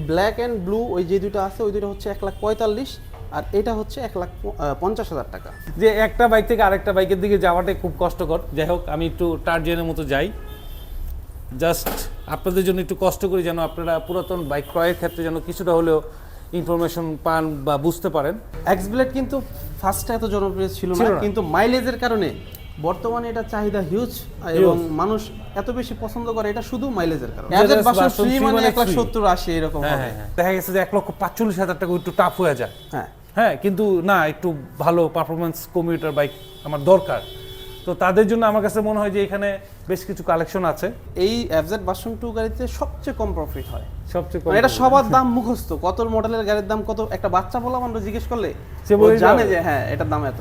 Black and blue ওই যে দুটো আছে ওই দুটো হচ্ছে এক লাখ পঁয়তাল্লিশ আর এটা হচ্ছে এক লাখ পঞ্চাশ হাজার টাকা। যে একটা বাইক থেকে আরেকটা বাইকের দিকে যাওয়াটাই খুব কষ্টকর। যাই হোক আমি একটু টার্জেনের মতো যাই। জাস্ট আপনাদের জন্য একটু কষ্ট করি যেন আপনারা পুরাতন বাইক ক্রয়ের ক্ষেত্রে যেন কিছুটা হলেও ইনফরমেশন পান বা বুঝতে পারেন। এক্স ব্লেড কিন্তু ফার্স্টে এত জনপ্রিয় ছিল না। কিন্তু মাইলেজের কারণে বর্তমানে এটা চাহিদা হিউজ এবং মানুষ এত বেশি পছন্দ করে এটা শুধু মাইলেজের কারণে। মানে মানে এক লাখ সত্তর আশি এরকম হ্যাঁ হবে। হ্যাঁ হ্যাঁ। দেখা গেছে যে এক লক্ষ পাঁচচল্লিশ হাজার টাকা একটু টাফ হয়ে যায়। হ্যাঁ। হ্যাঁ কিন্তু না একটু ভালো পারফরমেন্স কমিউটার বাইক আমার দরকার। তো তাদের জন্য আমার কাছে মনে হয় যে এখানে বেশ কিছু কালেকশন আছে। এই এফজেড ভার্সন টু গাড়িতে সবচেয়ে কম প্রফিট হয়। সবচেয়ে কম মানে এটা সবার দাম মুখস্থ। কত মডেলের গাড়ির দাম কত? একটা বাচ্চা বললাম আমরা জিজ্ঞেস করলে সে বলে জানে যে হ্যাঁ এটার দাম এত।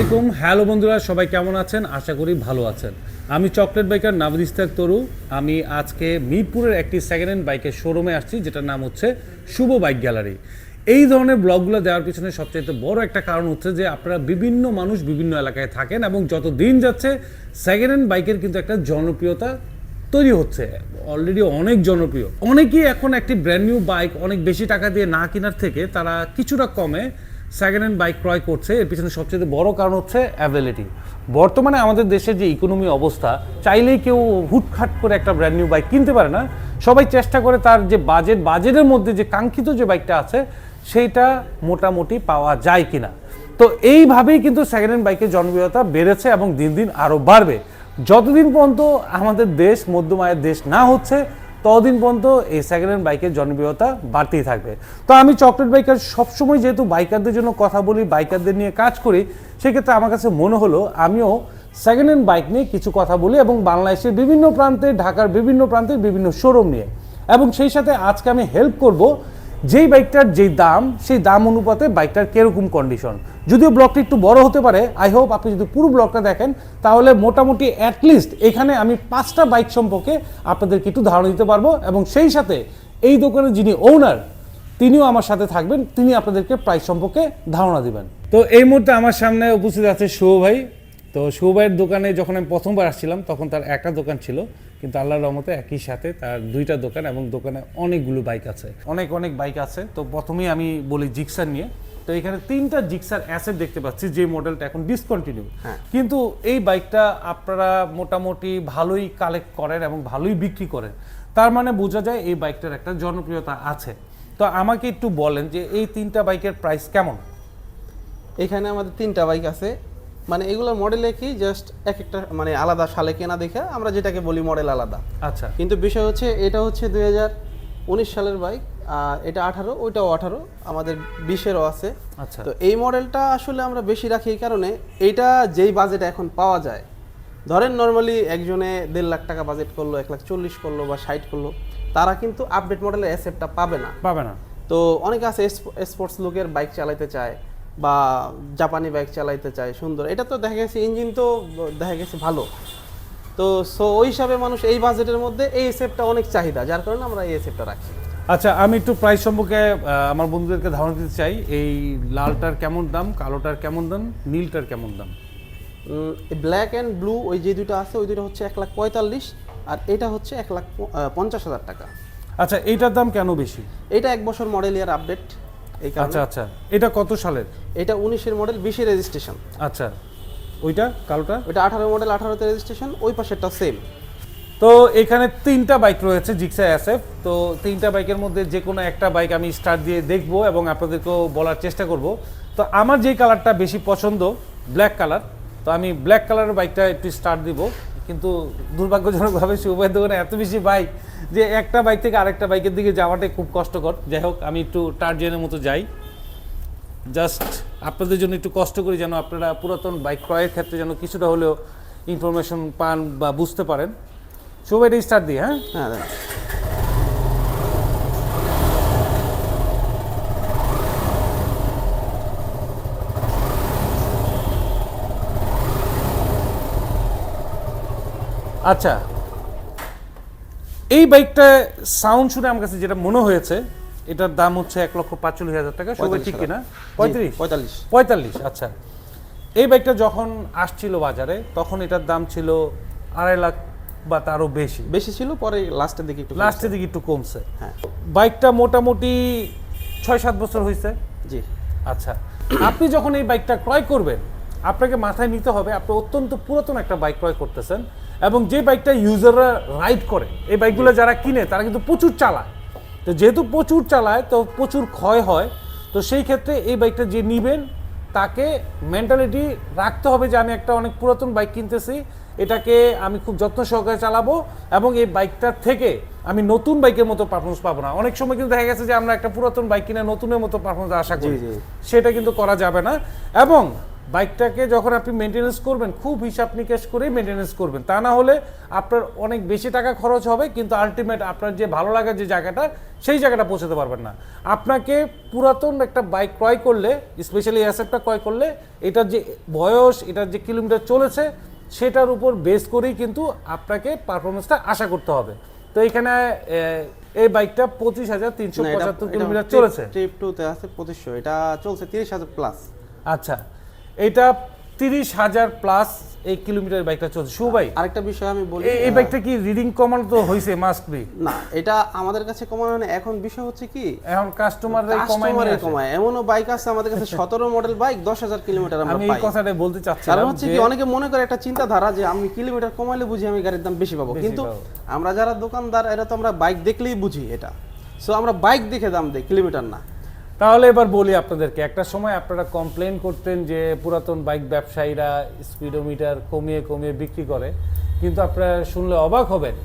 আসসালামাইকুম হ্যালো বন্ধুরা, সবাই কেমন আছেন? আশা করি ভালো আছেন। আমি চকলেট বাইকার নাবিদ ইস্তাক তরু। আমি আজকে মিরপুরের একটি সেকেন্ড হ্যান্ড বাইকের শোরুমে আসছি, যেটার নাম হচ্ছে শুভ বাইক গ্যালারি। এই ধরনের ব্লগগুলো দেওয়ার পিছনে সবচেয়ে বড় একটা কারণ হচ্ছে যে আপনারা বিভিন্ন মানুষ বিভিন্ন এলাকায় থাকেন এবং যত দিন যাচ্ছে সেকেন্ড হ্যান্ড বাইকের কিন্তু একটা জনপ্রিয়তা তৈরি হচ্ছে। অলরেডি অনেক জনপ্রিয়। অনেকেই এখন একটি ব্র্যান্ড নিউ বাইক অনেক বেশি টাকা দিয়ে না কেনার থেকে তারা কিছুটা কমে সেকেন্ড হ্যান্ড বাইক ক্রয় করছে, এর পিছনে সবচেয়ে বড় কারণ হচ্ছে অ্যাভেলিটি বর্তমানে আমাদের দেশের যে ইকোনমি অবস্থা, চাইলেই কেউ হুটখাট করে একটা ব্র্যান্ড নিউ বাইক কিনতে পারে না। সবাই চেষ্টা করে তার যে বাজেট বাজেটের মধ্যে যে কাঙ্ক্ষিত যে বাইকটা আছে সেইটা মোটামুটি পাওয়া যায় কিনা। তো এইভাবেই কিন্তু সেকেন্ড হ্যান্ড বাইকের জনপ্রিয়তা বেড়েছে এবং দিন দিন আরও বাড়বে। যতদিন পর্যন্ত আমাদের দেশ মধ্যম আয়ের দেশ না হচ্ছে ততদিন পর্যন্ত এই সেকেন্ড হ্যান্ড বাইকের জনপ্রিয়তা বাড়তেই থাকবে। তো আমি চকলেট বাইকার সবসময় যেহেতু বাইকারদের জন্য কথা বলি বাইকারদের নিয়ে কাজ করি, সেক্ষেত্রে আমার কাছে মনে হলো আমিও সেকেন্ড হ্যান্ড বাইক নিয়ে কিছু কথা বলি এবং বাংলাদেশের বিভিন্ন প্রান্তে, ঢাকার বিভিন্ন প্রান্তে বিভিন্ন শোরুম নিয়ে। এবং সেই সাথে আজকে আমি হেল্প করব যেই বাইকটার যেই দাম, সেই দাম অনুপাতে বাইকটার কীরকম কন্ডিশন যদিও ব্লগটা একটু বড় হতে পারে আই হোপ আপনি যদি পুরো ব্লগটা দেখেন, তাহলে মোটামুটি অ্যাটলিস্ট এখানে আমি পাঁচটা বাইক সম্পর্কে আপনাদেরকে একটু ধারণা দিতে পারব এবং সেই সাথে এই দোকানের যিনি ওনার তিনিও আমার সাথে থাকবেন, তিনি আপনাদেরকে প্রাইস সম্পর্কে ধারণা দিবেন। তো এই মুহূর্তে আমার সামনে উপস্থিত আছে শুভ ভাই। তো শুভ ভাইয়ের দোকানে যখন আমি প্রথমবার আসছিলাম, তখন তার একটা দোকান ছিল। কিন্তু আল্লাহর রহমতে একই সাথে তার দুইটা দোকান এবং দোকানে অনেকগুলো বাইক আছে। অনেক অনেক বাইক আছে। তো প্রথমেই আমি বলি জিক্সার নিয়ে। তো এখানে তিনটা জিক্সার অ্যাসেট দেখতে পাচ্ছি যে মডেলটা এখন ডিসকন্টিনিউ হ্যাঁ। কিন্তু এই বাইকটা আপনারা মোটামুটি ভালোই কালেক্ট করেন এবং ভালোই বিক্রি করেন। তার মানে বোঝা যায় এই বাইকটার একটা জনপ্রিয়তা আছে। তো আমাকে একটু বলেন যে এই তিনটা বাইকের প্রাইস কেমন? এখানে আমাদের তিনটা বাইক আছে। মানে এগুলোর মডেল কি? জাস্ট এক একটা মানে আলাদা সালে কেনা দেখে আমরা যেটাকে বলি মডেল আলাদা। আচ্ছা। কিন্তু বিষয় হচ্ছে এটা হচ্ছে দুই হাজার উনিশ সালের বাইক আর এটা আঠারো ওইটাও আঠারো আমাদের বিশেরও আছে। আচ্ছা। তো এই মডেলটা আসলে আমরা বেশি রাখি এই কারণে এইটা যেই বাজেট এখন পাওয়া যায়। ধরেন নর্মালি একজনে দেড় লাখ টাকা বাজেট করল এক লাখ চল্লিশ করল বা ষাট করল তারা কিন্তু আপডেট মডেলের অ্যাসেপটা পাবে না। পাবে না। তো অনেকে আছে স্পোর্টস লুকের বাইক চালাইতে চায় বা জাপানি বাইক চালাইতে চায় সুন্দর। এটা তো দেখা গেছে ইঞ্জিন তো দেখা গেছে ভালো। তো সো ওই হিসাবে মানুষ এই বাজেটের মধ্যে এই এসএফটা অনেক চাহিদা যার কারণে আমরা এই এসএফটা রাখি আচ্ছা আমি একটু প্রাইস সম্পর্কে আমার বন্ধুদেরকে ধারণা দিতে চাই। এই লালটার কেমন দাম কালোটার কেমন দাম নীলটার কেমন দাম? ব্ল্যাক অ্যান্ড ব্লু ওই যে দুটো আছে ওই দুটো হচ্ছে এক লাখ পঁয়তাল্লিশ আর এটা হচ্ছে এক লাখ পঞ্চাশ হাজার টাকা। আচ্ছা এইটার দাম কেন বেশি? এটা এক বছর মডেল ইয়ার আপডেট এই কারণে। আচ্ছা আচ্ছা। এটা কত সালের? এটা উনিশের মডেল বিশে রেজিস্ট্রেশন আচ্ছা। ওইটা কালোটা? ওইটা আঠারো মডেল আঠারোতে রেজিস্ট্রেশন ওই পাশেরটা সেম তো এখানে তিনটা বাইক রয়েছে জিক্সা এসএফ তো তিনটা বাইকের মধ্যে যে কোনো একটা বাইক আমি স্টার্ট দিয়ে দেখব এবং আপনাদেরকেও বলার চেষ্টা করব। তো আমার যে কালারটা বেশি পছন্দ ব্ল্যাক কালার তো আমি ব্ল্যাক কালারের বাইকটা একটু স্টার্ট দিব। কিন্তু দুর্ভাগ্যজনকভাবে শুভের দোকানে এত বেশি বাইক যে একটা বাইক থেকে আরেকটা বাইকের দিকে যাওয়াটাই খুব কষ্টকর। যাই হোক, আমি একটু টার্জেনের মতো যাই। জাস্ট আপনাদের জন্য একটু কষ্ট করি যেন আপনারা পুরাতন বাইক ক্রয়ের ক্ষেত্রে যেন কিছুটা হলেও ইনফরমেশন পান বা বুঝতে পারেন। শুভ এটা স্টার্ট দিই হ্যাঁ? হ্যাঁ আচ্ছা এই বাইকটা সাউন্ড শুনে আমার কাছে যেটা মনে হয়েছে এটার দাম হচ্ছে এক লক্ষ পাঁচচল্লিশ হাজার টাকা সবাই ঠিক কিনা? পঁয়ত্রিশ? পঁয়তাল্লিশ। পঁয়তাল্লিশ আচ্ছা। এই বাইকটা যখন আসছিল বাজারে তখন এটার দাম ছিল আড়াই লাখ বা তারও বেশি। বেশি ছিল পরে লাস্টের দিকে একটু লাস্টের দিকে একটু কমছে। হ্যাঁ। বাইকটা মোটামুটি ছয় সাত বছর হয়েছে জি। আচ্ছা আপনি যখন এই বাইকটা ক্রয় করবেন আপনাকে মাথায় নিতে হবে আপনি অত্যন্ত পুরাতন একটা বাইক ক্রয় করতেছেন। এবং যে বাইকটা ইউজাররা রাইড করে এই বাইকগুলো যারা কিনে তারা কিন্তু প্রচুর চালায়। তো যেহেতু প্রচুর চালায় তো প্রচুর ক্ষয় হয় তো সেই ক্ষেত্রে এই বাইকটা যে নিবেন তাকে মেন্টালিটি রাখতে হবে যে আমি একটা অনেক পুরাতন বাইক কিনতেছি এটাকে আমি খুব যত্ন সহকারে চালাবো এবং এই বাইকটার থেকে আমি নতুন বাইকের মতো পারফরমেন্স পাবো না। অনেক সময় কিন্তু দেখা গেছে যে আমরা একটা পুরাতন বাইক কিনে নতুনের মতো পারফরমেন্স আশা করি। সেটা কিন্তু করা যাবে না। এবং বাইকটাকে যখন আপনি মেনটেনেন্স করবেন খুব হিসাব নিকাশ করেই মেনটেনেন্স করবেন। তা না হলে আপনার অনেক বেশি টাকা খরচ হবে কিন্তু আলটিমেট আপনার যে ভালো লাগার যে জায়গাটা সেই জায়গাটা পৌঁছাতে পারবেন না। আপনাকে পুরাতন একটা বাইক ক্রয় করলে স্পেশালি অ্যাসেটটা ক্রয় করলে এটার যে বয়স এটার যে কিলোমিটার চলেছে সেটার উপর বেস করেই কিন্তু আপনাকে পারফরমেন্সটা আশা করতে হবে। তো এখানে এই বাইকটা পঁচিশ হাজার তিনশো পঁচাত্তর কিলোমিটার চলেছে। ট্রিপ টুতে আছে পঁচিশশো এটা চলছে তিরিশ হাজার প্লাস আচ্ছা। এটা তিরিশ হাজার প্লাস এই কিলোমিটার বাইকটা চলছে। শু ভাই আরেকটা বিষয় আমি বলি এই- বাইকটা কি রিডিং কমানো তো হয়েছে মাস্ট বি না এটা আমাদের কাছে কমানো না এখন বিষয় হচ্ছে কি এখন কাস্টমাররাই নিয়ে কাস্টমারে কমায়। এমনও বাইক আছে আমাদের কাছে সতেরো মডেল বাইক দশ হাজার কিলোমিটার আমরা পাই আমি এই কথাটা বলতে কারণ হচ্ছে কি অনেকে মনে করে একটা চিন্তাধারা যে আমি কিলোমিটার কমাইলে বুঝি আমি গাড়ির দাম বেশি পাবো। কিন্তু আমরা যারা দোকানদার এরা তো আমরা বাইক দেখলেই বুঝি এটা। সো আমরা বাইক দেখে দাম দিই কিলোমিটার না। তাহলে এবার বলি আপনাদেরকে, একটা সময় আপনারা কমপ্লেন করতেন যে পুরাতন বাইক ব্যবসায়ীরা স্পিডোমিটার কমিয়ে কমিয়ে বিক্রি করে, কিন্তু আপনারা শুনলে অবাক হবেন।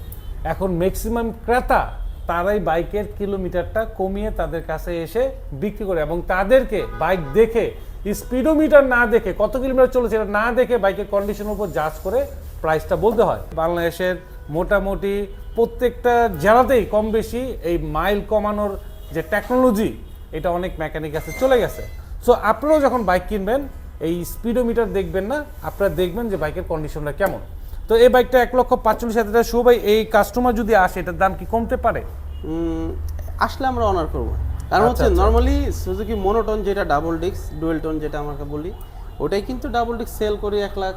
এখন ম্যাক্সিমাম ক্রেতা তারাই বাইকের কিলোমিটারটা কমিয়ে তাদের কাছে এসে বিক্রি করে এবং তাদেরকে বাইক দেখে স্পিডোমিটার না দেখে, কত কিলোমিটার চলেছে এটা না দেখে বাইকের কন্ডিশনের উপর জাজ করে প্রাইসটা বলতে হয়। বাংলাদেশের মোটামুটি প্রত্যেকটা জেলাতেই কম বেশি এই মাইল কমানোর যে টেকনোলজি এটা অনেক মেকানিক আছে চলে গেছে। সো আপনারাও যখন বাইক কিনবেন এই স্পিডোমিটার দেখবেন না আপনারা দেখবেন যে বাইকের কন্ডিশনটা কেমন। তো এই বাইকটা এক লক্ষ পাঁচচল্লিশ হাজার টাকা শো ভাই এই কাস্টমার যদি আসে এটার দাম কি কমতে পারে? আসলে আমরা অনার করব। কারণ আচ্ছা, হচ্ছে। নর্মালি সুজুকি মনোটন যেটা ডাবল ডিস্ক ডুয়েল টোন যেটা আমাকে বলি ওটাই কিন্তু ডাবল ডিস্ক সেল করি এক লাখ।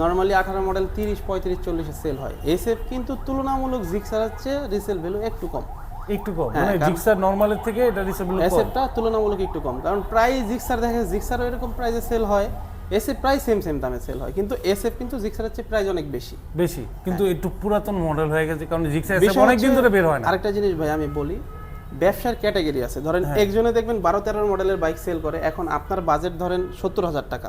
নর্মালি আঠারো মডেল তিরিশ পঁয়ত্রিশ চল্লিশে সেল হয়। এসএফ কিন্তু তুলনামূলক জিক্সার হচ্ছে রিসেল ভ্যালু একটু কম। একটু কম। হ্যাঁ, মানে জিক্সার নর্মালের থেকে এটা রিসেবল কম। এসএফটা তুলনামূলক একটু কম। কারণ প্রায় জিক্সার দেখে জিক্সারও এরকম প্রাইসে সেল হয়। এসএফ প্রায় সেম সেম দামে সেল হয়। কিন্তু এসএফ কিন্তু জিক্সারের চেয়ে প্রাইস অনেক বেশি। বেশি। কিন্তু একটু পুরাতন মডেল হয়ে গেছে কারণ জিক্সার অনেক দিন ধরে বের হয় না। আরেকটা জিনিস ভাই আমি বলি ব্যবসার ক্যাটাগরি আছে। ধরেন হ্যাঁ। একজনে দেখবেন বারো তেরো মডেলের বাইক সেল করে। এখন আপনার বাজেট ধরেন সত্তর হাজার টাকা।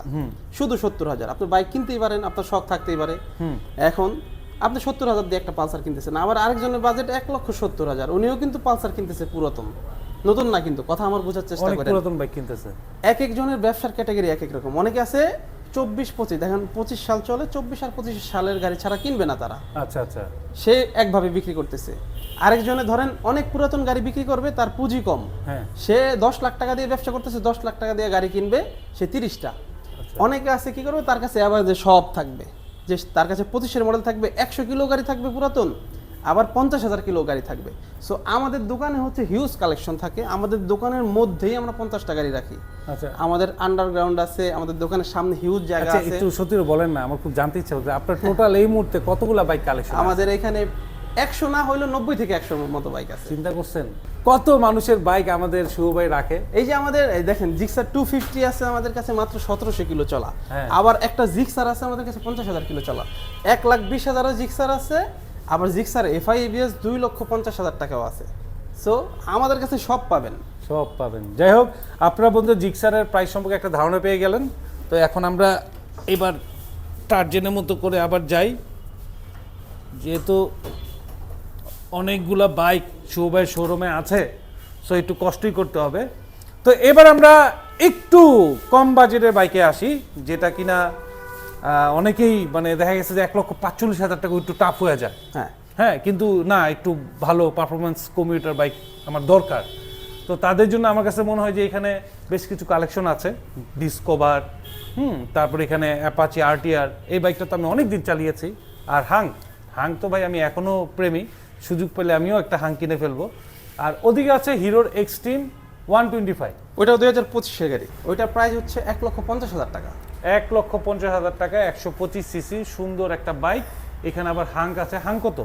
শুধু সত্তর হাজার। আপনি বাইক কিনতেই পারেন আপনার শখ থাকতেই পারে। এখন আপনি সত্তর হাজার দিয়ে একটা পালসার কিনতেছেন আবার আরেকজনের বাজেট এক লক্ষ সত্তর হাজার। উনিও কিন্তু পালসার কিনতেছে পুরাতন। নতুন না কিন্তু কথা আমার বোঝার চেষ্টা করেন। পুরাতন বাইক কিনতেছে। এক একজনের ব্যবসার ক্যাটাগরি এক এক রকম অনেকে আছে চব্বিশ পঁচিশ দেখেন পঁচিশ সাল চলে চব্বিশ আর পঁচিশ সালের গাড়ি ছাড়া কিনবে না তারা। আচ্ছা আচ্ছা। সে একভাবে বিক্রি করতেছে। আরেকজনে ধরেন অনেক পুরাতন গাড়ি বিক্রি করবে তার পুঁজি কম। হ্যাঁ। সে দশ লাখ টাকা দিয়ে ব্যবসা করতেছে দশ লাখ টাকা দিয়ে গাড়ি কিনবে সে তিরিশটা। অনেকে আছে কি করবে তার কাছে আবার যে সব থাকবে। যে তার কাছে পঁচিশের মডেল থাকবে একশো কিলো গাড়ি থাকবে পুরাতন আবার পঞ্চাশ হাজার কিলো গাড়ি থাকবে। সো আমাদের দোকানে হচ্ছে হিউজ কালেকশন থাকে আমাদের দোকানের মধ্যেই আমরা পঞ্চাশটা গাড়ি রাখি। আচ্ছা। আমাদের আন্ডারগ্রাউন্ড আছে আমাদের দোকানের সামনে হিউজ জায়গা আচ্ছা আছে। একটু সত্যি বলেন না আমার খুব জানতে ইচ্ছা হচ্ছে। আপনার টোটাল এই মুহূর্তে কতগুলো বাইক কালেকশন আমাদের এখানে একশো না হইলেও নব্বই থেকে একশোর মতো বাইক আছে। চিন্তা করছেন? কত মানুষের বাইক আমাদের শুভ ভাই রাখে? এই যে আমাদের এই দেখেন জিক্সার টু ফিফটি আছে আমাদের কাছে মাত্র সতেরোশো কিলো চলা। হ্যাঁ। আবার একটা জিক্সার আছে আমাদের কাছে পঞ্চাশ হাজার কিলো চলা। এক লাখ বিশ হাজারও জিক্সার আছে আবার জিক্সার এফআই এবিএস দুই লক্ষ পঞ্চাশ হাজার টাকাও আছে। সো আমাদের কাছে সব পাবেন। সব পাবেন। যাই হোক আপনারা বন্ধু জিক্সারের প্রাইস সম্পর্কে একটা ধারণা পেয়ে গেলেন। তো এখন আমরা এবার টার্জেনের মতো করে আবার যাই। যেহেতু অনেকগুলা বাইক শুভাই শোরুমে আছে সো একটু কষ্টই করতে হবে। তো এবার আমরা একটু কম বাজেটের বাইকে আসি যেটা কিনা অনেকেই মানে দেখা গেছে যে এক লক্ষ পাঁচচল্লিশ হাজার টাকা একটু টাফ হয়ে যায়। হ্যাঁ। হ্যাঁ কিন্তু না একটু ভালো পারফরমেন্স কমিউটার বাইক আমার দরকার। তো তাদের জন্য আমার কাছে মনে হয় যে এখানে বেশ কিছু কালেকশন আছে ডিসকভার হুম তারপরে এখানে অ্যাপাচি আরটিআর এই বাইকটা তো আমি অনেক দিন চালিয়েছি। আর হাং হাং তো ভাই আমি এখনও প্রেমী। সুযোগ পেলে আমিও একটা হাং কিনে ফেলব। আর ওদিকে আছে হিরোর এক্সট্রিম ওয়ান টোয়েন্টি ফাইভ ওইটা দুই হাজার পঁচিশের গাড়ি। ওইটার প্রাইস হচ্ছে এক লক্ষ পঞ্চাশ হাজার টাকা। এক লক্ষ পঞ্চাশ হাজার টাকা একশো পঁচিশ সিসি সুন্দর একটা বাইক এখানে আবার হাঙ্ক আছে। হাং কত?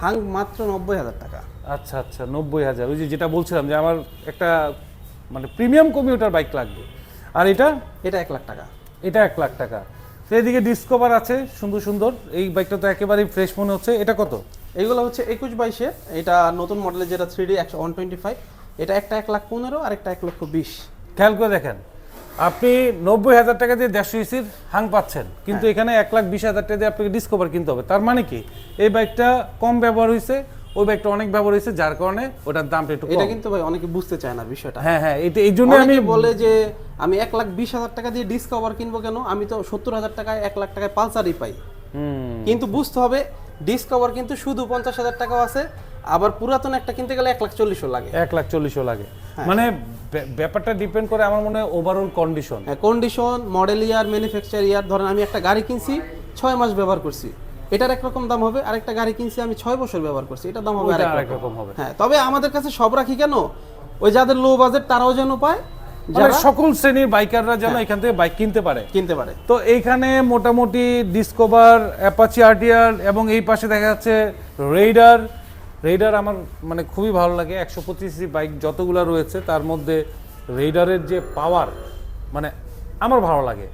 হাং মাত্র নব্বই হাজার টাকা। আচ্ছা আচ্ছা নব্বই হাজার। ওই যে যেটা বলছিলাম যে আমার একটা মানে প্রিমিয়াম কমিউটার বাইক লাগবে। আর এটা? এটা এক লাখ টাকা। এটা এক লাখ টাকা। তো এদিকে ডিসকভার আছে সুন্দর সুন্দর। এই বাইকটা তো একেবারেই ফ্রেশ মনে হচ্ছে। এটা কত? এইগুলো হচ্ছে একুশ বাইশে এটা নতুন মডেলের যেটা থ্রি ডি একশো ওয়ান টোয়েন্টি ফাইভ এটা একটা এক লাখ পনেরো আর একটা এক লক্ষ বিশ। খেয়াল করে দেখেন আপনি নব্বই হাজার টাকা দিয়ে দেড়শো ইসির হাং পাচ্ছেন কিন্তু এখানে এক লাখ বিশ হাজার টাকা দিয়ে আপনাকে ডিসকভার কিনতে হবে। তার মানে কি? এই বাইকটা কম ব্যবহার হয়েছে ওই বাইকটা অনেক ব্যবহার হয়েছে যার কারণে ওটার দামটা একটু এটা কিন্তু ভাই অনেকে বুঝতে চায় না বিষয়টা। হ্যাঁ হ্যাঁ এটা এই জন্য আমি বলে যে আমি এক লাখ বিশ হাজার টাকা দিয়ে ডিসকভার কিনবো কেন? আমি তো সত্তর হাজার টাকায় এক লাখ টাকায় পালসারই পাই। কিন্তু বুঝতে হবে ডিসকভার কিন্তু শুধু পঞ্চাশ হাজার টাকাও আছে আবার পুরাতন একটা কিনতে গেলে এক লাখ চল্লিশও লাগে। এক লাখ চল্লিশও লাগে। মানে ব্যাপারটা ডিপেন্ড করে আমার মনে হয় overall condition condition model year manufacture year ধরেন আমি একটা গাড়ি কিনছি ছয় মাস ব্যবহার করছি। এটার একরকম দাম হবে আরেকটা গাড়ি কিনছি আমি ছয় বছর ব্যবহার করছি এটা দাম হবে আরেক রকম। হবে। হ্যাঁ তবে আমাদের কাছে সব রাখি কেন? ওই যাদের লো বাজেট তারাও যেন পায় মানে সকল শ্রেণির বাইকাররা যেন এখান থেকে বাইক কিনতে পারে। কিনতে পারে। তো এইখানে মোটামুটি ডিসকভার অ্যাপাচি আরটিআর এবং এই পাশে দেখা যাচ্ছে রেইডার রেইডার আমার মানে খুবই ভালো লাগে। একশো পঁচিশ বাইক যতগুলো রয়েছে তার মধ্যে রেইডারের যে পাওয়ার মানে আমার ভালো লাগে।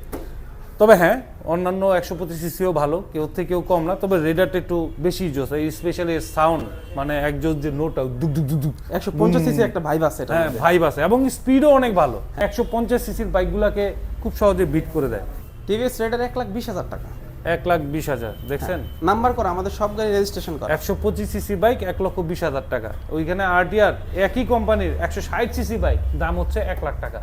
তবে হ্যাঁ অন্যান্য একশো পঁচিশ সিসিও ভালো কেউ থেকে কেউ কম না তবে রেডারটা একটু বেশি জোস এই স্পেশালি সাউন্ড মানে একজোস যে নোটা দুক দুক দুক দুক। একশো পঞ্চাশ সিসি একটা ভাইব আছে হ্যাঁ ভাইব আছে এবং স্পিডও অনেক ভালো। একশো পঞ্চাশ সিসির বাইকগুলোকে খুব সহজে বিট করে দেয়। টিভিএস রেডার এক লাখ বিশ হাজার টাকা। এক লাখ বিশ হাজার দেখছেন? নাম্বার করা আমাদের সব গাড়ি রেজিস্ট্রেশন করা। একশো পঁচিশ সিসি বাইক এক লক্ষ বিশ হাজার টাকা। ওইখানে আরটিআর একই কোম্পানির একশো ষাট সিসি বাইক দাম হচ্ছে এক লাখ টাকা।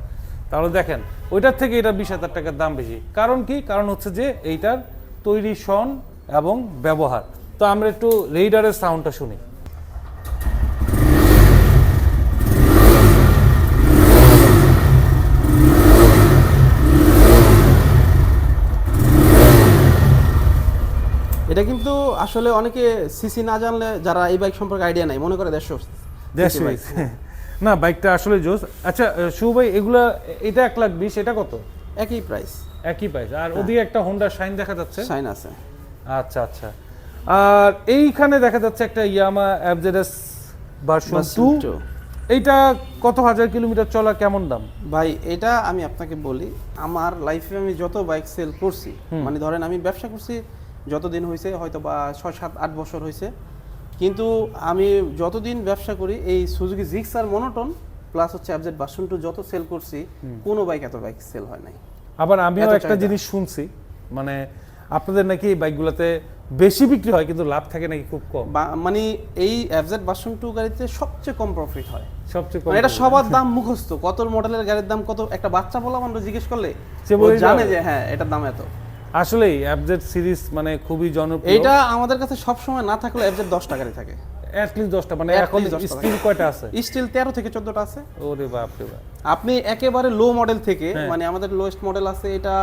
তাহলে দেখেন ওইটার থেকে এটা বিশ হাজার টাকার দাম বেশি। কারণ কি? কারণ হচ্ছে যে এইটার তৈরি সন এবং ব্যবহার। তো আমরা একটু রেইডারের সাউন্ডটা শুনি। এটা কিন্তু আসলে অনেকে সিসি না জানলে যারা এই বাইক সম্পর্কে আইডিয়া নাই মনে করে দেড়শো। দেড়শো বাইক না বাইকটা আসলে জোস। আচ্ছা শু ভাই এগুলা এটা এক লাখ বিশ এটা কত? একই প্রাইস একই প্রাইস আর ওদিকে একটা হোন্ডা শাইন দেখা যাচ্ছে। সাইন আছে। আচ্ছা আচ্ছা। আর এইখানে দেখা যাচ্ছে একটা ইয়ামা অ্যাবজেডাস ভার্সন টু। এইটা কত হাজার কিলোমিটার চলা কেমন দাম? ভাই এটা আমি আপনাকে বলি আমার লাইফে আমি যত বাইক সেল করছি মানে ধরেন আমি ব্যবসা করছি যতদিন হয়েছে হয়তো বা ছয় সাত আট বছর হয়েছে কিন্তু আমি যতদিন ব্যবসা করি এই সুজুকি জিক্স আর মনোটন প্লাস হচ্ছে অ্যাবজেট বাসন টু যত সেল করছি কোনো বাইক এত বাইক সেল হয় নাই। আবার আমিও একটা জিনিস শুনছি মানে আপনাদের নাকি এই বাইকগুলোতে বেশি বিক্রি হয় কিন্তু লাভ থাকে নাকি খুব কম? মানে এই অ্যাবজেট বাসন টু গাড়িতে সবচেয়ে কম প্রফিট হয়। সবচেয়ে কম মানে এটা সবার দাম মুখস্থ। কত মডেলের গাড়ির দাম কত একটা বাচ্চা বলা আমরা জিজ্ঞেস করলে সে জানে যে হ্যাঁ এটার দাম এত। আসলেই অ্যাবজেড সিরিজ মানে খুবই জনপ্রিয়। এটা আমাদের কাছে সব সময় না থাকলে অ্যাবজেট দশ টাকারই থাকে। অ্যাটলিস্ট দশটা মানে এখন স্পিড কয়টা আছে? স্টিল তেরো থেকে চোদ্দটা আছে। ওরে বাপ রে বাপ। আপনি একেবারে লো মডেল থেকে হ্যাঁ। মানে আমাদের লোয়েস্ট মডেল আছে এটা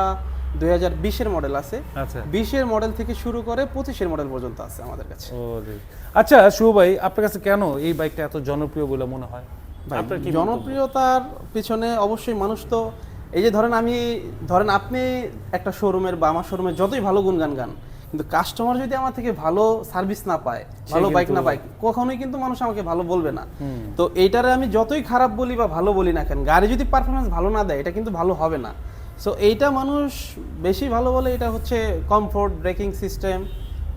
দুই হাজার বিশের মডেল আছে। আচ্ছা। বিশের মডেল থেকে শুরু করে পঁচিশের মডেল পর্যন্ত আছে আমাদের কাছে। ওরে। আচ্ছা শুভ ভাই আপনার কাছে কেন এই বাইকটা এত জনপ্রিয় বলে মনে হয়? আপনার কি জনপ্রিয়তার পিছনে অবশ্যই মানুষ তো এই যে ধরেন আমি ধরেন আপনি একটা শোরুমের বা আমার শোরুমের যতই ভালো গুণগান গান কিন্তু কাস্টমার যদি আমার থেকে ভালো সার্ভিস না পায় ভালো বাইক না পায় কখনোই কিন্তু মানুষ আমাকে ভালো বলবে না। তো এইটারে আমি যতই খারাপ বলি বা ভালো বলি না কেন গাড়ি যদি পারফরমেন্স ভালো না দেয় এটা কিন্তু ভালো হবে না। সো এইটা মানুষ বেশি ভালো বলে এটা হচ্ছে কমফোর্ট ব্রেকিং সিস্টেম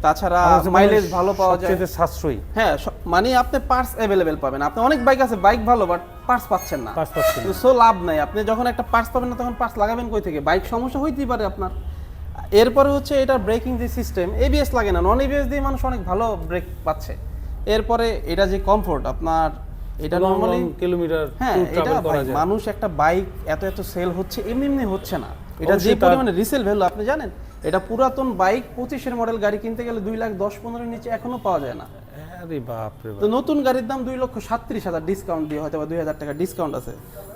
তাছাড়া মাইলেজ ভালো পাওয়া যায়। সবচেয়ে সাশ্রয়ী। হ্যাঁ মানে আপনি পার্টস অ্যাভেলেবেল পাবেন। আপনি অনেক বাইক আছে বাইক ভালো বাট পার্টস পাচ্ছেন না। পাঁচ পাচ্ছেন সো লাভ নাই। আপনি যখন একটা পার্টস পাবেন না তখন পার্টস লাগাবেন কই থেকে? বাইক সমস্যা হইতেই পারে আপনার। এরপরে হচ্ছে এটা ব্রেকিং যে সিস্টেম এবিএস লাগে না। নন এবিএস দিয়ে মানুষ অনেক ভালো ব্রেক পাচ্ছে। এরপরে এটা যে কমফোর্ট আপনার এটা নর্মালি কিলোমিটার হ্যাঁ এটা মানুষ একটা বাইক এত এত সেল হচ্ছে এমনি এমনি হচ্ছে না। এটা যে পরিমাণে রিসেল ভ্যালু আপনি জানেন? এটা পুরাতন বাইক পঁচিশের মডেল গাড়ি কিনতে গেলে দুই লাখ দশ পনেরোর নিচে এখনও পাওয়া যায় না। আরে বাপ রে তো নতুন গাড়ির দাম দুই লক্ষ সাতত্রিশ হাজার ডিসকাউন্ট দিয়ে হয়তো বা দুই হাজার টাকা ডিসকাউন্ট আছে।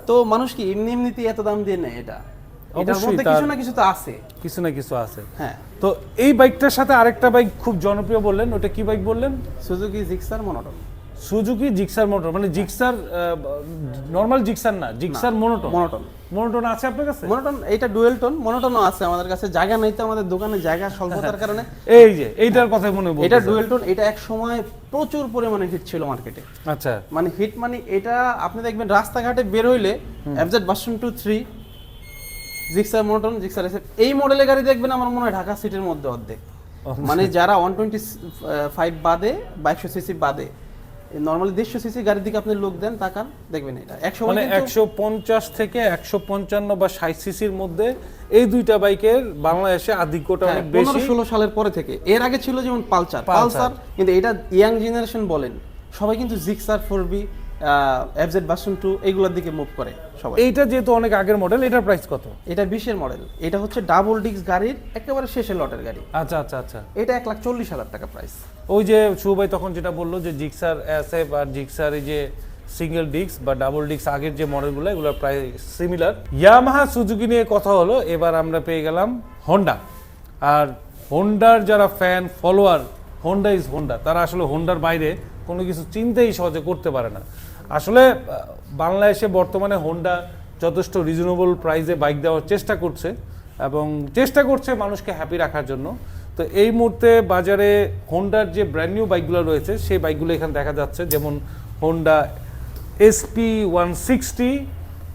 তো মানুষ কি এমনি এমনিতেই এত দাম দিয়ে নেয় এটা? এটার মধ্যে কিছু না কিছু তো আছে। কিছু না কিছু আছে। হ্যাঁ। তো এই বাইকটার সাথে আরেকটা বাইক খুব জনপ্রিয় বললেন ওটা কি বাইক বললেন? Suzuki Gixxer monotone Suzuki Gixxer motor মানে জিক্সার নর্মাল জিক্সার না জিক্সার মোনোটন মনোটন মোনোটন আছে আপনার কাছে? মনোটন এটা ডুয়েল টোন মনোটনও আছে আমাদের কাছে জায়গা নেই তো আমাদের দোকানে জায়গা স্বল্পতার কারণে। এই যে এইটার কথাই মনে বলতে এটা ডুয়েল টোন এটা এক সময় প্রচুর পরিমাণে হিট ছিল মার্কেটে আচ্ছা। মানে হিট মানে এটা আপনি দেখবেন রাস্তাঘাটে বের হইলে FZ version two three Gixxer monotone Gixxer এসে এই মডেলের গাড়ি দেখবেন আমার মনে হয় ঢাকা সিটির মধ্যে অর্ধেক। মানে যারা ওয়ান টোয়েন্টি ফাইভ বাদে বাইশশো সিসি বাদে নর্মালি দেড়শো সিসি গাড়ির দিকে আপনি লোক দেন তাকান দেখবেন এটা। একশো মানে একশো পঞ্চাশ থেকে একশো পঞ্চান্ন বা ষাট সিসির মধ্যে এই দুইটা বাইকের বাংলাদেশে আধিক্যটা অনেক হ্যাঁ, বেশি ষোলো সালের পরে থেকে। এর আগে ছিল যেমন পালসার। পালসার। পালসার কিন্তু এটা ইয়াং জেনারেশন বলেন। সবাই কিন্তু Gixxer four V FZ version two এইগুলোর দিকে মুভ করে সবাই। এইটা যেহেতু অনেক আগের মডেল এটার প্রাইস কত? এটা বিশের মডেল এটা হচ্ছে ডাবল ডিস্ক গাড়ির একেবারে শেষের লটের গাড়ি। আচ্ছা আচ্ছা আচ্ছা। এটা এক লাখ চল্লিশ হাজার টাকা প্রাইস ওই যে শুভাই তখন যেটা বলল যে জিক্সার এসএফ আর জিক্সার এই যে সিঙ্গেল ডিস্ক বা ডাবল ডিস্ক আগের যে মডেলগুলো এগুলো প্রায় সিমিলার ইয়ামাহা সুজুকি নিয়ে কথা হলো, এবার আমরা পেয়ে গেলাম হোন্ডা আর হোন্ডার যারা fan follower Honda is Honda তারা আসলে হোন্ডার বাইরে কোনো কিছু চিন্তাই সহজে করতে পারে না। আসলে বাংলাদেশে বর্তমানে হোন্ডা যথেষ্ট রিজনেবল প্রাইসে বাইক দেওয়ার চেষ্টা করছে এবং চেষ্টা করছে মানুষকে হ্যাপি রাখার জন্য। তো এই মুহূর্তে বাজারে হোন্ডার যে ব্র্যান্ড নিউ বাইকগুলো রয়েছে সেই বাইকগুলো এখানে দেখা যাচ্ছে। যেমন Honda SP one sixty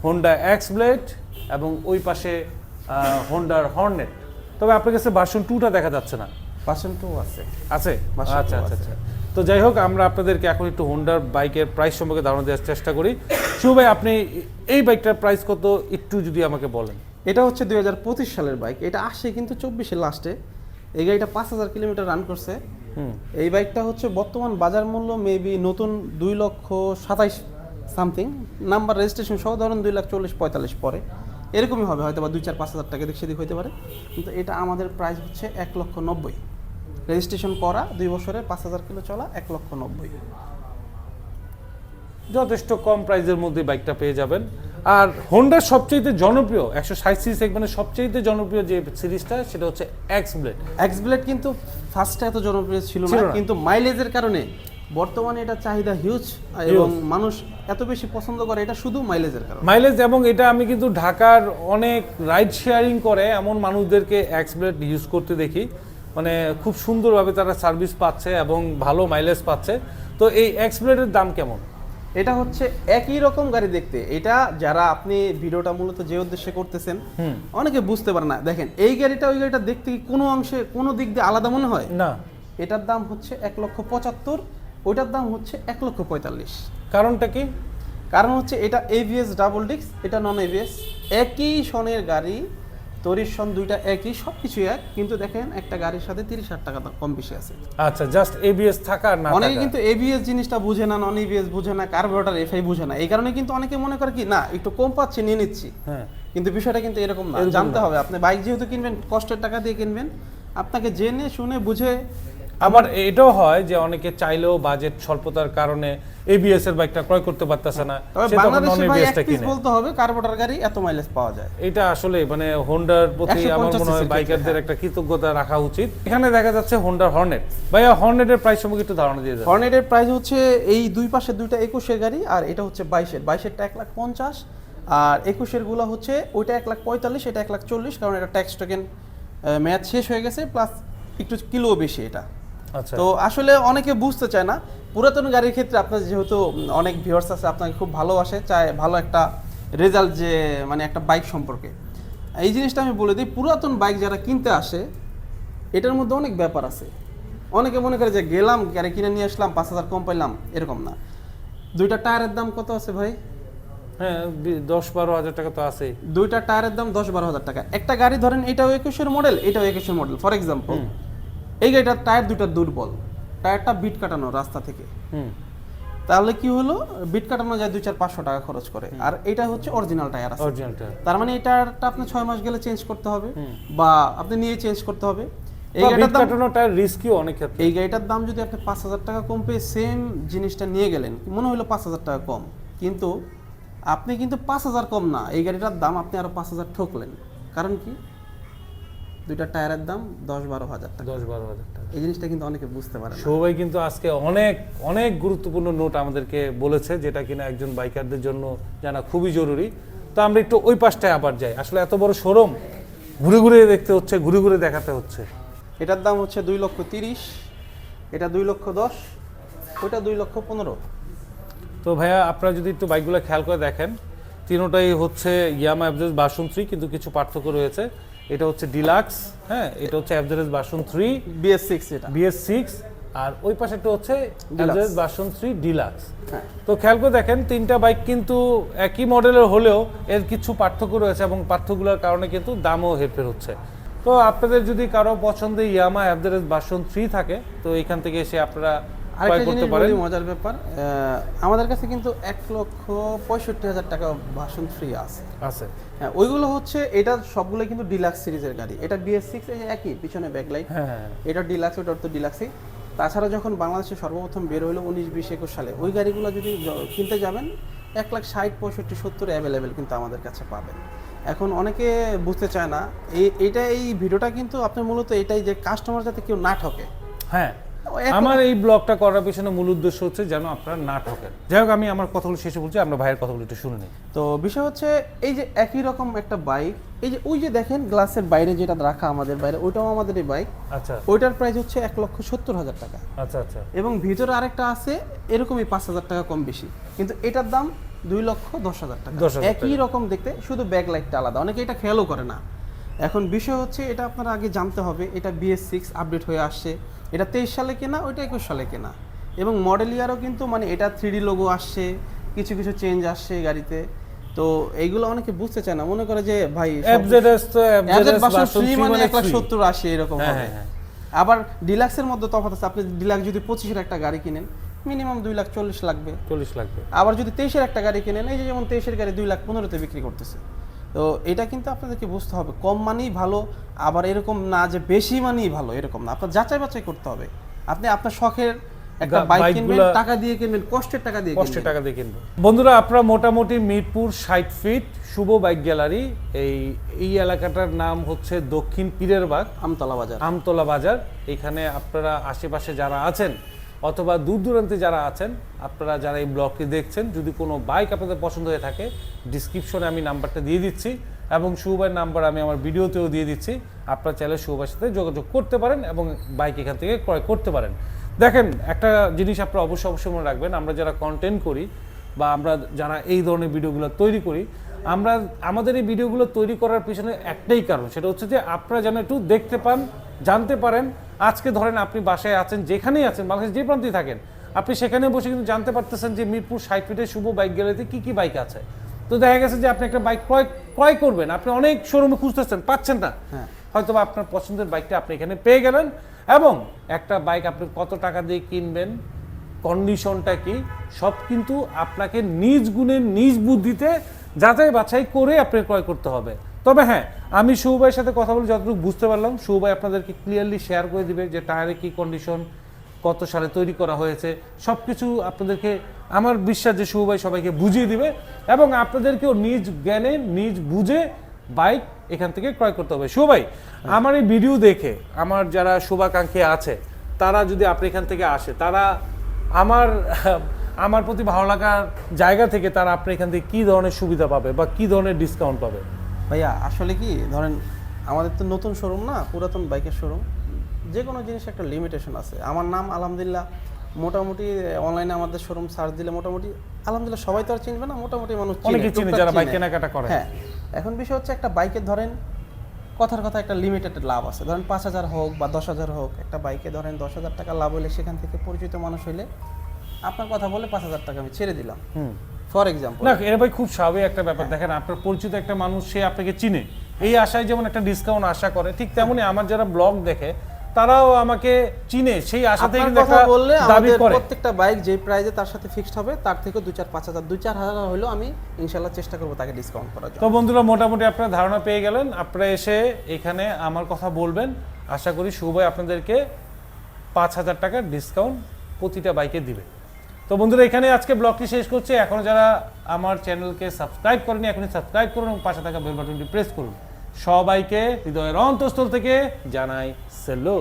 Honda X Blade এবং ওই পাশে হোন্ডার হর্নেট তবে আপনার কাছে ভার্সন টুটা দেখা যাচ্ছে না। ভার্সন টু আছে। আছে? আচ্ছা আচ্ছা আচ্ছা। তো যাই হোক আমরা আপনাদেরকে এখন একটু হোন্ডার বাইকের প্রাইস সম্পর্কে ধারণা দেওয়ার চেষ্টা করি। শুভ ভাই আপনি এই বাইকটার প্রাইস কত? একটু যদি আমাকে বলেন। এটা হচ্ছে দুই হাজার পঁচিশ সালের বাইক এটা আসে কিন্তু চব্বিশের লাস্টে এই গাড়িটা পাঁচ হাজার কিলোমিটার রান করছে। হুম। এই বাইকটা হচ্ছে বর্তমান বাজার মূল্য মেবি নতুন দুই লক্ষ সাতাইশ সামথিং নাম্বার রেজিস্ট্রেশন সহ ধরেন দুই লাখ চল্লিশ পঁয়তাল্লিশ পরে। এরকমই হবে হয়তো বা দুই চার পাঁচ হাজার টাকা দিক সেদিক হতে পারে। কিন্তু এটা আমাদের প্রাইস হচ্ছে এক লক্ষ নব্বই। রেজিস্ট্রেশন করা দুই বছরে পাঁচ হাজার কিলো চলা এক লক্ষ নব্বই। যথেষ্ট কম প্রাইসের মধ্যে বাইকটা পেয়ে যাবেন। আর হোন্ডার সবচেয়ে জনপ্রিয় একশো ষাট সি সেগমেন্টের সবচেয়ে জনপ্রিয় যে সিরিজটা সেটা হচ্ছে এক্স ব্লেড এক্স ব্লেড কিন্তু ফার্স্টে এত জনপ্রিয় ছিল না। কিন্তু মাইলেজের কারণে বর্তমানে এটা চাহিদা হিউজ এবং মানুষ এত বেশি পছন্দ করে এটা শুধু মাইলেজের কারণে। মাইলেজ এবং এটা আমি কিন্তু ঢাকার অনেক রাইড শেয়ারিং করে এমন মানুষদেরকে এক্স ব্লেড ইউজ করতে দেখি। মানে খুব সুন্দরভাবে তারা সার্ভিস পাচ্ছে এবং ভালো মাইলেজ পাচ্ছে। তো এই এক্স ব্লেডের দাম কেমন? এটা হচ্ছে একই রকম গাড়ি দেখতে। এটা যারা আপনি ভিডিওটা মূলত যে উদ্দেশ্যে করতেছেন অনেকে বুঝতে পারে না। দেখেন এই গাড়িটা ওই গাড়িটা দেখতে কি কোনো অংশে কোনো দিক দিয়ে আলাদা মনে হয়? না। এটার দাম হচ্ছে এক লক্ষ পঁচাত্তর ওইটার দাম হচ্ছে এক লক্ষ পঁয়তাল্লিশ। কারণটা কি? কারণ হচ্ছে এটা এভিএস ডাবল ডিস্ক এটা নন এভিএস একই সনের গাড়ি তরির সন দুইটা একই সব কিছু এক কিন্তু দেখেন একটা গাড়ির সাথে তিরিশ হাজার টাকা কম বেশি আছে। আচ্ছা জাস্ট এবিএস থাকা না অনেকে। কিন্তু এবিএস জিনিসটা বুঝে না নন এবিএস বুঝে না কার্বোরেটর এফআই বুঝে না। এই কারণে কিন্তু অনেকে মনে করে কি না একটু কম পাচ্ছি নিয়ে নিচ্ছি। হ্যাঁ। কিন্তু বিষয়টা কিন্তু এরকম না। জানতে হবে আপনি বাইক যেহেতু কিনবেন কষ্টের টাকা দিয়ে কিনবেন আপনাকে জেনে শুনে বুঝে আবার এটাও হয় যে অনেকে চাইলেও বাজেট স্বল্পতার কারণে এবিএস এর বাইকটা ক্রয় করতে পারতেছে না। সে তখন নন কিনে। বলতে হবে কার্বোরেটর গাড়ি এত মাইলেজ পাওয়া যায়? এটা আসলে মানে হোন্ডার প্রতি 150 আমার মনে হয় বাইকারদের একটা কৃতজ্ঞতা রাখা উচিত। এখানে দেখা যাচ্ছে হোন্ডার হর্নেট ভাই ভাইয়া হর্নেটের প্রাইস সম্পর্কে একটু ধারণা দিয়ে দেন। হর্নেটের প্রাইস হচ্ছে এই দুই পাশে দুইটা একুশের গাড়ি আর এটা হচ্ছে বাইশের। বাইশেরটা এক লাখ পঞ্চাশ আর একুশেরগুলো হচ্ছে ওইটা এক লাখ পঁয়তাল্লিশ এটা এক লাখ চল্লিশ কারণ এটা ট্যাক্স টোকেন ম্যাচ শেষ হয়ে গেছে প্লাস একটু কিলো বেশি এটা। তো আসলে অনেকে বুঝতে চায় না। পুরাতন গাড়ির ক্ষেত্রে আপনার যেহেতু অনেক ভিউয়ার্স আছে আপনাকে খুব ভালোবাসে চায় ভালো একটা রেজাল্ট যে মানে একটা বাইক সম্পর্কে। এই জিনিসটা আমি বলে দিই পুরাতন বাইক যারা কিনতে আসে এটার মধ্যে অনেক ব্যাপার আছে। অনেকে মনে করে যে গেলাম গাড়ি কিনে নিয়ে আসলাম পাঁচ হাজার কম পাইলাম এরকম না। দুইটা টায়ারের দাম কত আছে ভাই? হ্যাঁ দশ বারো হাজার টাকা তো আছে দুইটা টায়ারের দাম দশ বারো হাজার টাকা। একটা গাড়ি ধরেন এটাও একুশের মডেল এটাও একুশের মডেল ফর এক্সাম্পল এই গাড়িটার টায়ার দুইটা দুর্বল। টায়ারটা বিট কাটানো রাস্তা থেকে। হুম। তাহলে কি হলো? বিট কাটানো যায় দুই চার পাঁচশো টাকা খরচ করে। আর এটা হচ্ছে অরিজিনাল টায়ার আছে। তার মানে এই টায়ারটা আপনি ছয় মাস গেলে চেঞ্জ করতে হবে বা আপনি নিয়ে চেঞ্জ করতে হবে। এই গাড়িটার দাম কাটানোটা রিস্কিও অনেক ক্ষেত্রে। এই গাড়িটার দাম যদি আপনি পাঁচ হাজার টাকা কম পেয়ে সেম জিনিসটা নিয়ে গেলেন মনে হলো পাঁচ হাজার টাকা কম। কিন্তু আপনি কিন্তু পাঁচ হাজার কম না এই গাড়িটার দাম আপনি আরও পাঁচ হাজার ঠকলেন। কারণ কি? দুইটা টায়ারের দাম দশ বারো হাজার টাকা। দশ বারো হাজার টাকা। এই জিনিসটা কিন্তু অনেকে বুঝতে পারে ভাই কিন্তু আজকে অনেক অনেক গুরুত্বপূর্ণ নোট আমাদেরকে বলেছে যেটা কিনা একজন বাইকারদের জন্য জানা খুবই জরুরি। তো আমরা একটু ওই পাশটায় আবার যাই। আসলে এত বড় শোরুম ঘুরে ঘুরে দেখতে হচ্ছে ঘুরে ঘুরে দেখাতে হচ্ছে। এটার দাম হচ্ছে দুই লক্ষ তিরিশ এটা দুই লক্ষ দশ ওইটা দুই লক্ষ পনেরো। তো ভাইয়া আপনারা যদি একটু বাইকগুলো খেয়াল করে দেখেন তিনোটাই হচ্ছে ইয়ামা অ্যাভারেজ বাসন থ্রি কিন্তু কিছু পার্থক্য রয়েছে। এটা হচ্ছে ডিলাক্স হ্যাঁ এটা হচ্ছে average version three BS six এটা। বিএস সিক্স আর ওই পাশেটা হচ্ছে অ্যাভারেজ বাসন থ্রি ডিলাক্স। হ্যাঁ। তো খেয়াল করে দেখেন তিনটা বাইক কিন্তু একই মডেলের হলেও এর কিছু পার্থক্য রয়েছে এবং পার্থক্যগুলোর কারণে কিন্তু দামও হেরফের হচ্ছে। তো আপনাদের যদি কারও পছন্দে ইয়ামা অ্যাভারেজ বাসন থ্রি থাকে তো এখান থেকে এসে আপনারা আরেকটা জিনিস মজার ব্যাপার আমাদের কাছে কিন্তু এক লক্ষ পঁয়ষট্টি হাজার টাকা ভাষণ ফ্রি আছে। আছে। হ্যাঁ ওইগুলো হচ্ছে এটা সবগুলো কিন্তু ডিলাক্স সিরিজের গাড়ি। এটা বিএস সিক্স একই পিছনে ব্যাকলাইট হ্যাঁ এটা ডিলাক্স ওটা তো ডিলাক্সই তাছাড়া যখন বাংলাদেশে সর্বপ্রথম বের হলো উনিশ বিশ একুশ সালে ওই গাড়িগুলো যদি কিনতে যাবেন এক লাখ ষাট পঁয়ষট্টি সত্তর অ্যাভেলেবেল কিন্তু আমাদের কাছে পাবেন। এখন অনেকে বুঝতে চায় না এই এটা এই ভিডিওটা কিন্তু আপনি মূলত এটাই যে কাস্টমার যাতে কেউ না ঠকে। হ্যাঁ আমার এই ব্লগটা করার পিছনে মূল উদ্দেশ্য হচ্ছে যেন আপনারা না ঠকেন। যাই হোক আমি আমার কথাগুলো শেষে বলছি আমরা ভাইয়ের কথাগুলো একটু শুনে নিই। তো বিষয় হচ্ছে এই যে একই রকম একটা বাইক এই যে ওই যে দেখেন গ্লাসের বাইরে যেটা রাখা আমাদের বাইরে ওইটাও আমাদের এই বাইক আচ্ছা। ওইটার প্রাইস হচ্ছে এক লক্ষ সত্তর হাজার টাকা। আচ্ছা আচ্ছা। এবং ভিতরে আরেকটা আছে এরকমই পাঁচ হাজার টাকা কম বেশি। কিন্তু এটার দাম দুই লক্ষ দশ হাজার টাকা। একই রকম দেখতে শুধু ব্যাক লাইটটা আলাদা। অনেকে এটা খেয়ালও করে না। এখন বিষয় হচ্ছে এটা আপনারা আগে জানতে হবে এটা বিএস সিক্স আপডেট হয়ে আসছে। এটা তেইশ সালে কেনা ওইটা একুশ সালে কেনা। এবং মডেল ইয়ারও কিন্তু মানে এটা থ্রি লোগো আসছে কিছু কিছু চেঞ্জ আসছে গাড়িতে। তো এইগুলো অনেকে বুঝতে চায় না। মনে করে যে ভাই এফজেডএস তো এফজেডএস মানে মানে। সত্তর আশি এরকম হ্যাঁ, হবে। হ্যাঁ, হ্যাঁ। আবার ডিলাক্সের মধ্যে তফাৎ আছে। আপনি ডিলাক্স যদি পঁচিশের একটা গাড়ি কিনেন মিনিমাম দুই লাখ চল্লিশ লাগবে। চল্লিশ লাগবে। আবার যদি তেইশের একটা গাড়ি কিনেন এই যে যেমন তেইশের গাড়ি দুই লাখ পনেরোতে বিক্রি করতেছে। তো এটা কিন্তু আপনাদেরকে বুঝতে হবে কম মানেই ভালো আবার এরকম না যে বেশি মানেই ভালো এরকম না। আপনার যাচাই বাছাই করতে হবে। আপনি আপনার শখের একটা বাইক কিনবেন টাকা দিয়ে কিনবেন কষ্টের টাকা দিয়ে কষ্টের কিনবেন। টাকা দিয়ে কিনবো বন্ধুরা আপনারা মোটামুটি মিরপুর ষাট ফিট শুভ বাইক গ্যালারি এই এই এলাকাটার নাম হচ্ছে দক্ষিণ পীরের বাগ আমতলা বাজার। আমতলা বাজার। এখানে আপনারা আশেপাশে যারা আছেন অথবা দূর দূরান্তে যারা আছেন, আপনারা যারা এই ব্লগটি দেখছেন, যদি কোনো বাইক আপনাদের পছন্দ হয়ে থাকে ডিসক্রিপশনে আমি নাম্বারটা দিয়ে দিচ্ছি এবং শুভাইয়ের নাম্বার আমি আমার ভিডিওতেও দিয়ে দিচ্ছি। আপনারা চাইলে শুভাইয়ের সাথে যোগাযোগ করতে পারেন এবং বাইক এখান থেকে ক্রয় করতে পারেন। দেখেন, একটা জিনিস আপনারা অবশ্যই অবশ্যই মনে রাখবেন, আমরা যারা কন্টেন্ট করি বা আমরা যারা এই ধরনের ভিডিওগুলো তৈরি করি, আমরা, আমাদের এই ভিডিওগুলো তৈরি করার পিছনে একটাই কারণ, সেটা হচ্ছে যে আপনারা যেন একটু দেখতে পান, জানতে পারেন আজকে ধরেন আপনি বাসায় আছেন যেখানেই আছেন বাংলাদেশ যে প্রান্তেই থাকেন আপনি সেখানে বসে কিন্তু জানতে পারতেছেন যে মিরপুর ষাট ফিটের শুভ বাইক গ্যালারিতে কী কী বাইক আছে। তো দেখা গেছে যে আপনি একটা বাইক ক্রয় ক্রয় করবেন আপনি অনেক শোরুমে খুঁজতেছেন পাচ্ছেন না। হ্যাঁ। হয়তো বা আপনার পছন্দের বাইকটা আপনি এখানে পেয়ে গেলেন এবং একটা বাইক আপনি কত টাকা দিয়ে কিনবেন কন্ডিশনটা কি সব কিন্তু আপনাকে নিজ গুণের নিজ বুদ্ধিতে যাচাই বাছাই করে আপনি ক্রয় করতে হবে। তবে হ্যাঁ আমি সৌভাইয়ের সাথে কথা বলে যতটুকু বুঝতে পারলাম সৌভাই আপনাদেরকে ক্লিয়ারলি শেয়ার করে দিবে যে টায়ারে কি কন্ডিশন কত সালে তৈরি করা হয়েছে সব কিছু আপনাদেরকে আমার বিশ্বাস যে সৌভাই সবাইকে বুঝিয়ে দিবে এবং আপনাদেরকেও নিজ জ্ঞানে, নিজ বুঝে বাইক এখান থেকে ক্রয় করতে হবে। সবাই আমার এই ভিডিও দেখে আমার যারা শুভাকাঙ্ক্ষী আছে, তারা যদি আপনি এখান থেকে আসে, তারা আমার আমার প্রতি ভালো লাগার জায়গা থেকে তারা আপনি এখান থেকে কী ধরনের সুবিধা পাবে বা কী ধরনের ডিসকাউন্ট পাবে? ভাইয়া আসলে কি ধরেন আমাদের তো নতুন শোরুম না পুরাতন বাইকের শোরুম যে কোনো জিনিস একটা লিমিটেশন আছে। আমার নাম আলহামদুলিল্লাহ মোটামুটি অনলাইনে আমাদের শোরুম সার্চ দিলে মোটামুটি আলহামদুলিল্লাহ সবাই তো আর চিনবে না মোটামুটি মানুষ চিনে। যারা বাইক কেনাকাটা করে। হ্যাঁ এখন বিষয় হচ্ছে একটা বাইকের ধরেন কথার কথা একটা লিমিটেড লাভ আছে। ধরেন পাঁচ হাজার হোক বা দশ হাজার হোক একটা বাইকে ধরেন দশ হাজার টাকা লাভ হলে সেখান থেকে পরিচিত মানুষ হইলে আপনার কথা বলে পাঁচ হাজার টাকা আমি ছেড়ে দিলাম। হুম। ফর এক্সাম্পল না এটা ভাই খুব স্বাভাবিক একটা ব্যাপার। দেখেন আপনার পরিচিত একটা মানুষ সে আপনাকে চিনে। এই আশায় যেমন একটা ডিসকাউন্ট আশা করে ঠিক তেমনি আমার যারা ব্লগ দেখে তারাও আমাকে চিনে সেই আশা থেকে কিন্তু একটা বললে দাবি করে। প্রত্যেকটা বাইক যে প্রাইজে তার সাথে ফিক্সড হবে তার থেকে দু চার পাঁচ হাজার দুই চার হাজার হলেও আমি ইনশাল্লাহ চেষ্টা করব তাকে ডিসকাউন্ট করার জন্য। তো বন্ধুরা মোটামুটি আপনারা ধারণা পেয়ে গেলেন। আপনারা এসে এখানে আমার কথা বলবেন। আশা করি শুভই আপনাদেরকে পাঁচ হাজার টাকার ডিসকাউন্ট প্রতিটা বাইকে দিবে। তো বন্ধুরা, এখানে আজকে ব্লগটি শেষ করছে। এখনও যারা আমার চ্যানেলকে সাবস্ক্রাইব করেনি, এখনই সাবস্ক্রাইব করুন এবং পাশে থাকা বেল বাটনটি প্রেস করুন। সবাইকে হৃদয়ের অন্তঃস্থল থেকে জানাই সেলো